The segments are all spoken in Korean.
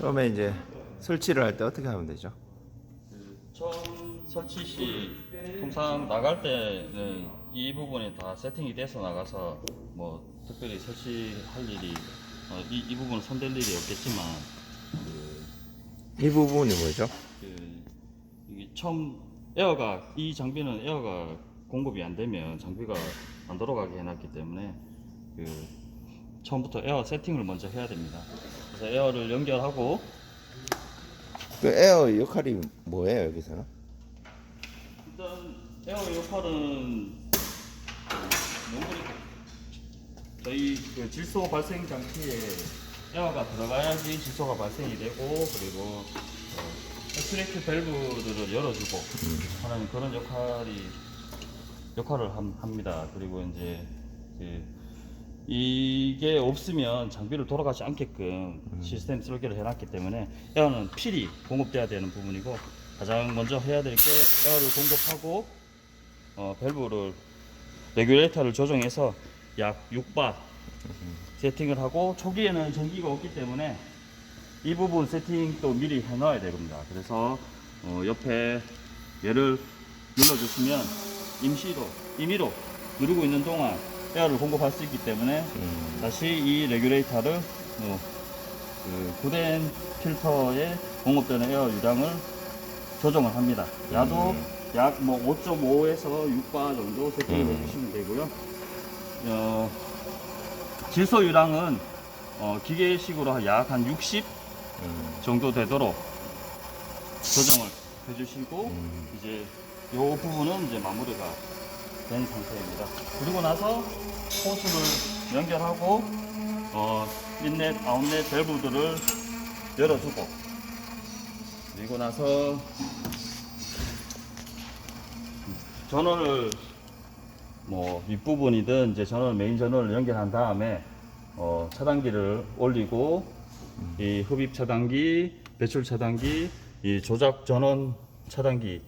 처음에 이제 설치를 할 때 어떻게 하면 되죠? 처음 설치 시 통상 나갈 때는 이 부분이 다 세팅이 돼서 나가서 뭐 특별히 설치할 일이 어, 이, 이 부분은 손댈 일이 없겠지만 그, 이 부분이 뭐죠? 그 이게 처음 에어가 이 장비는 에어가 공급이 안 되면 장비가 안 돌아가게 해놨기 때문에 그 처음부터 에어 세팅을 먼저 해야 됩니다. 그래서 에어를 연결하고 그 에어 역할이 뭐예요 여기서는? 일단 에어 역할은 용물이 저희 그 질소 발생 장치에 에어가 들어가야지 질소가 발생이 되고 그리고 어, 엑스레이트 밸브들을 열어주고 하는 그런 역할이 역할을 함- 합니다. 그리고 이제 그 이게 없으면 장비를 돌아가지 않게끔 시스템 설계를 해놨기 때문에 에어는 필히 공급돼야 되는 부분이고 가장 먼저 해야 될 게 에어를 공급하고 어, 밸브를 레귤레이터를 조정해서 약 6바 세팅을 하고 초기에는 전기가 없기 때문에 이 부분 세팅도 미리 해 놔야 됩니다. 그래서 어, 옆에 얘를 눌러주시면 임시로 임의로 누르고 있는 동안 에어를 공급할 수 있기 때문에 다시 이 레귤레이터를 어, 그 고된 필터에 공급되는 에어 유량을 조정을 합니다. 야도 약뭐 5.5에서 6바 정도 세팅을 음. 해주시면 되고요. 어, 질소 유량은 어, 기계식으로 약 한 60 정도 되도록 조정을 해주시고 이제 요 부분은 이제 마무리가 된 상태입니다. 그리고 나서 호스를 연결하고 어, 인넷, 아웃넷 밸브들을 열어주고 그리고 나서 전원을 뭐 윗부분이든 이제 전원 메인 전원을 연결한 다음에 어, 차단기를 올리고 이 흡입 차단기, 배출 차단기, 이 조작 전원 차단기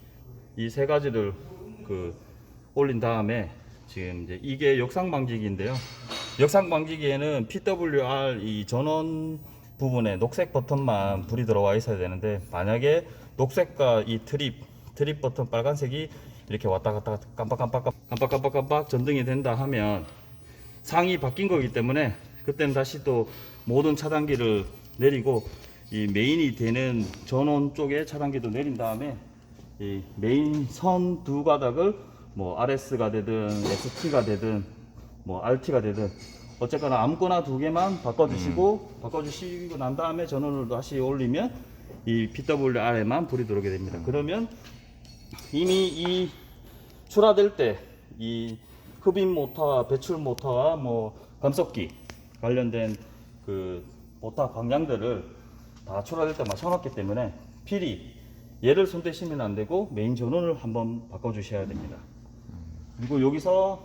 이 세 가지를 그 올린 다음에 지금 이제 이게 역상 방지기인데요. 역상 방지기에는 PWR 이 전원 부분에 녹색 버튼만 불이 들어와 있어야 되는데 만약에 녹색과 이 트립 트립 버튼 빨간색이 이렇게 왔다 갔다 깜빡깜빡 깜빡깜빡 깜빡 전등이 된다 하면 상이 바뀐 거기 때문에 그때는 다시 또 모든 차단기를 내리고 이 메인이 되는 전원 쪽에 차단기도 내린 다음에 이 메인 선 두 가닥을 뭐 RS가 되든 ST가 되든 뭐 RT가 되든 어쨌거나 아무거나 두 개만 바꿔주시고 바꿔주시고 난 다음에 전원을 다시 올리면 이 PWR에만 불이 들어오게 됩니다. 그러면 이미 이 출하될 때 이 흡입 모터와 배출 모터와 뭐 감속기 관련된 그 모터 방향들을 다 출하될 때 맞춰놨기 때문에 필히 얘를 손대시면 안 되고 메인 전원을 한번 바꿔주셔야 됩니다. 그리고 여기서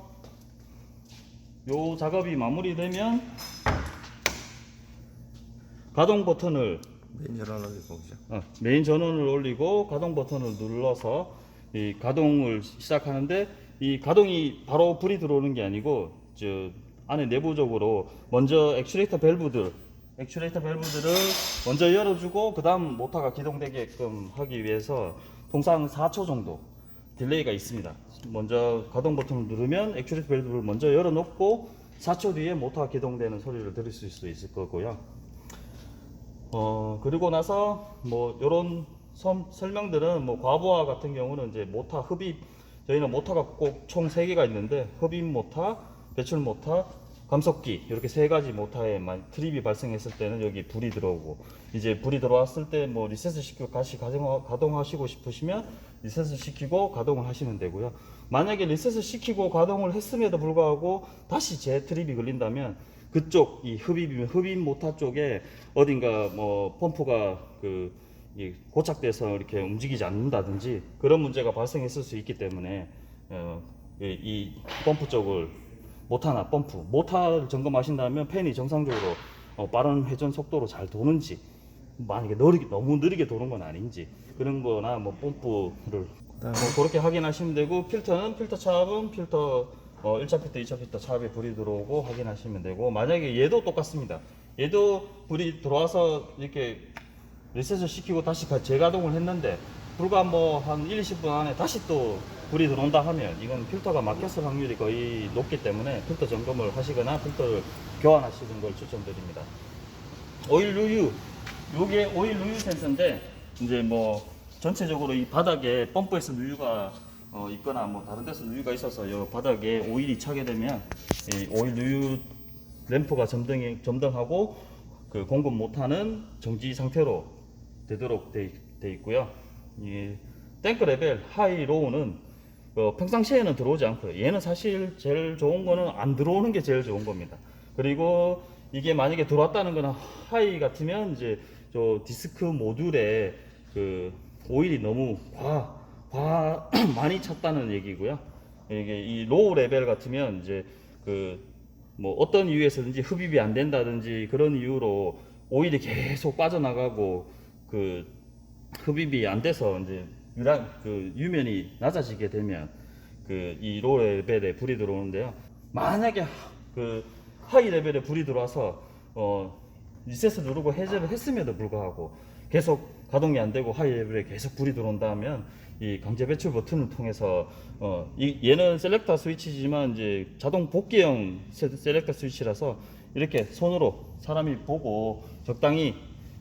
요 작업이 마무리되면 가동 버튼을 메인 전원 어디 보죠? 어, 메인 전원을 올리고 가동 버튼을 눌러서 이 가동을 시작하는데 이 가동이 바로 불이 들어오는 게 아니고 저 안에 내부적으로 먼저 액추레이터 밸브들 액추레이터 밸브들을 먼저 열어주고 그 다음 모터가 기동되게끔 하기 위해서 통상 4초 정도 딜레이가 있습니다. 먼저 가동 버튼을 누르면 액추레이터 밸브를 먼저 열어놓고 4초 뒤에 모터가 기동되는 소리를 들을 수 있을 거고요. 어 그리고 나서 뭐 섬- 설명들은 뭐 과부하 같은 경우는 이제 모터 흡입 저희는 모터가 꼭총세 개가 있는데 흡입 모터, 배출 모터, 감속기 이렇게 세 가지 모터에 만 트립이 발생했을 때는 여기 불이 들어오고 이제 불이 들어왔을 때 뭐 리셋을 시키고 다시 가동하시고 싶으시면 리셋을 시키고 가동을 하시면 되고요. 만약에 리셋을 시키고 가동을 했음에도 불구하고 다시 재 트립이 걸린다면 그쪽 이 흡입이면 흡입 모터 쪽에 어딘가 뭐 펌프가 그이 고착돼서 이렇게 움직이지 않는다든지 그런 문제가 발생했을 수 있기 때문에 어, 이, 이 펌프 쪽을 모터나 펌프 모터를 점검하신다면 팬이 정상적으로 어, 빠른 회전 속도로 잘 도는지 만약에 느리게, 너무 느리게 도는 건 아닌지 그런 거나 뭐 펌프를 뭐 그렇게 확인하시면 되고 필터는 필터 차압은 필터 어, 1차 필터, 2차 필터 차압에 불이 들어오고 확인하시면 되고 만약에 얘도 똑같습니다. 얘도 불이 들어와서 이렇게 리셋을 시키고 다시 가- 재가동을 했는데 불과 뭐 한 1, 20분 안에 다시 또 불이 들어온다 하면 이건 필터가 막혔을 확률이 거의 높기 때문에 필터 점검을 하시거나 필터를 교환하시는 걸 추천드립니다. 오일 루유 요게 오일 루유 센서인데 이제 뭐 전체적으로 이 바닥에 펌프에서 누유가 어, 있거나 뭐 다른 데서 누유가 있어서 요 바닥에 오일이 차게 되면 이 오일 누유 램프가 점등 점등하고 그 공급 못하는 정지 상태로 되도록 돼, 돼 있고요. 이 탱크 레벨 하이 로우는 어, 평상시에는 들어오지 않고요. 얘는 사실 제일 좋은 거는 안 들어오는 게 제일 좋은 겁니다. 그리고 이게 만약에 들어왔다는 거는 하이 같으면 이제 저 디스크 모듈에 그 오일이 너무 과, 과 많이 찼다는 얘기고요. 이게 이 로우 레벨 같으면 이제 그 뭐 어떤 이유에서든지 흡입이 안 된다든지 그런 이유로 오일이 계속 빠져나가고 그 흡입이 안 돼서 이제 유라 그 유면이 낮아지게 되면 그 이로 레벨에 불이 들어오는데요. 만약에 그 하이 레벨에 불이 들어와서 어 리셋을 누르고 해제를 했음에도 불구하고 계속 가동이 안 되고 하이 레벨에 계속 불이 들어온다면 이 강제 배출 버튼을 통해서 어 이 얘는 셀렉터 스위치지만 이제 자동 복귀형 세- 셀렉터 스위치라서 이렇게 손으로 사람이 보고 적당히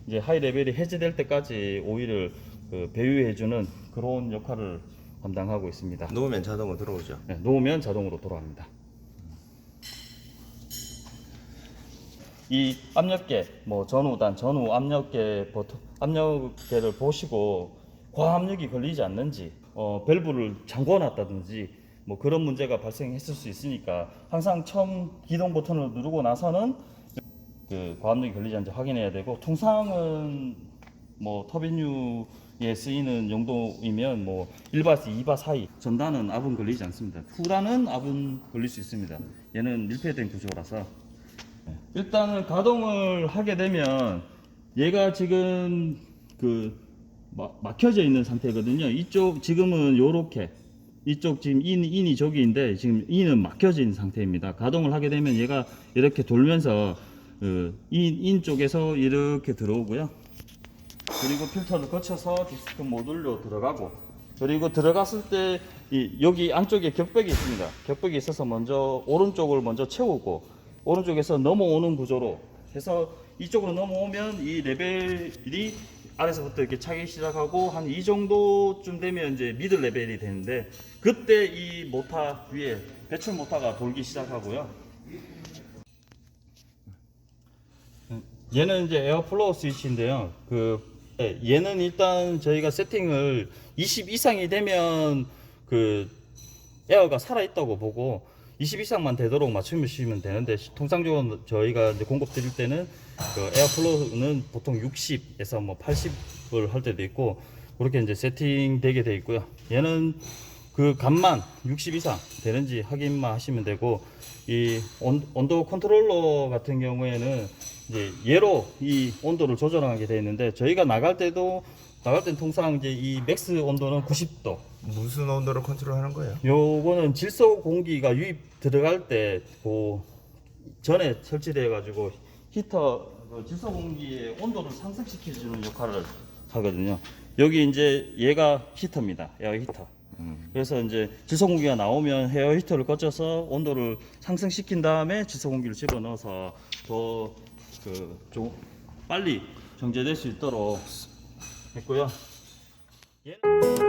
이제 하이 레벨이 해제될 때까지 오일을 그 배유해주는 그런 역할을 담당하고 있습니다. 놓으면 자동으로 들어오죠. 네, 놓으면 자동으로 돌아갑니다. 이 압력계, 뭐 전후단, 전후 압력계 버튼, 압력계를 보시고 과압력이 걸리지 않는지, 어, 밸브를 잠궈 놨다든지 뭐 그런 문제가 발생했을 수 있으니까 항상 처음 기동 버튼을 누르고 나서는 그 과압력이 걸리지 않는지 확인해야 되고 통상은 뭐 터빈유에 쓰이는 용도이면 뭐 1바스 2바 사이 전단은 압은 걸리지 않습니다. 후라는 압은 걸릴 수 있습니다. 얘는 밀폐된 구조라서 네. 일단은 가동을 하게 되면 얘가 지금 그 마- 막혀져 있는 상태거든요. 이쪽 지금은 요렇게 이쪽 지금 인, 인이 저기인데 지금 인은 막혀져 있는 상태입니다. 가동을 하게 되면 얘가 이렇게 돌면서 그 인, 인 쪽에서 이렇게 들어오고요. 그리고 필터를 거쳐서 디스크 모듈로 들어가고 그리고 들어갔을 때 이, 여기 안쪽에 격벽이 있습니다. 격벽이 있어서 먼저 오른쪽을 먼저 채우고 오른쪽에서 넘어오는 구조로 해서 이쪽으로 넘어오면 이 레벨이 아래서부터 이렇게 차기 시작하고 한 이 정도쯤 되면 이제 미들 레벨이 되는데 그때 이 모타 위에 배출 모타가 돌기 시작하고요. 얘는 이제 에어플로우 스위치인데요. 그 예, 얘는 일단 저희가 세팅을 20 이상이 되면 그 에어가 살아 있다고 보고 20 이상만 되도록 맞추시면 되는데 시- 통상적으로 저희가 이제 공급 드릴 때는 그 에어플로우는 보통 60에서 뭐 80을 할 때도 있고 그렇게 이제 세팅되게 돼 있고요. 얘는 그 값만 60 이상 되는지 확인만 하시면 되고 이 온, 온도 컨트롤러 같은 경우에는 이제 얘로 이 온도를 조절하게 되어 있는데 저희가 나갈 때도 나갈 땐 통상 이제 이 맥스 온도는 90도 무슨 온도로 컨트롤하는 거예요? 요거는 질소 공기가 유입 들어갈 때그 전에 설치돼 가지고 히터 그 질소 공기의 온도를 상승시켜 주는 역할을 하거든요. 여기 이제 얘가 히터입니다. 에어 히터. 그래서 이제 질소 공기가 나오면 헤어 히터를 거쳐서 온도를 상승시킨 다음에 질소 공기를 집어넣어서 더그 빨리 정제될 수 있도록 했고요. 얘는